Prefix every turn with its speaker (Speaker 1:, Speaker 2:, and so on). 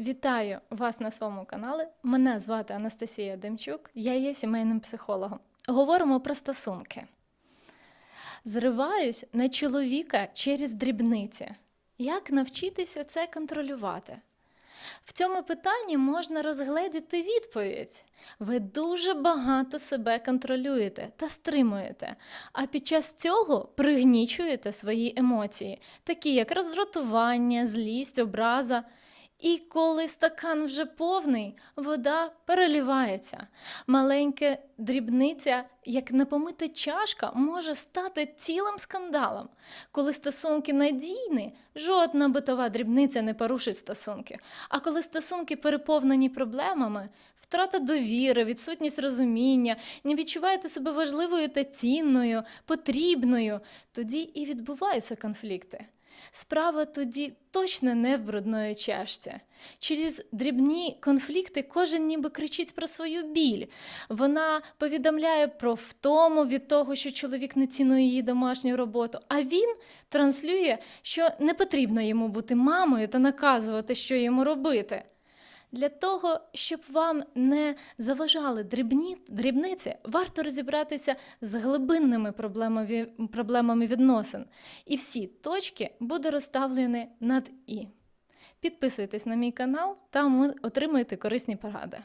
Speaker 1: Вітаю вас на своєму каналі. Мене звати Анастасія Демчук, я є сімейним психологом. Говоримо про стосунки. Зриваюсь на чоловіка через дрібниці. Як навчитися це контролювати? В цьому питанні можна розгледіти відповідь. Ви дуже багато себе контролюєте та стримуєте, а під час цього пригнічуєте свої емоції, такі як роздратування, злість, образа. І коли стакан вже повний, вода перелівається. Маленька дрібниця, як непомита чашка, може стати цілим скандалом. Коли стосунки надійні, жодна битова дрібниця не порушить стосунки. А коли стосунки переповнені проблемами, втрата довіри, відсутність розуміння, не відчуваєте себе важливою та цінною, потрібною, тоді і відбуваються конфлікти. Справа тоді точно не в брудної чашці. Через дрібні конфлікти кожен ніби кричить про свою біль. Вона повідомляє про втому від того, що чоловік не цінує її домашню роботу, а він транслює, що не потрібно йому бути мамою та наказувати, що йому робити. Для того, щоб вам не заважали дрібні, дрібниці, варто розібратися з глибинними проблемами, проблемами відносин. І всі точки будуть розставлені над і. Підписуйтесь на мій канал, там ви отримуєте корисні поради.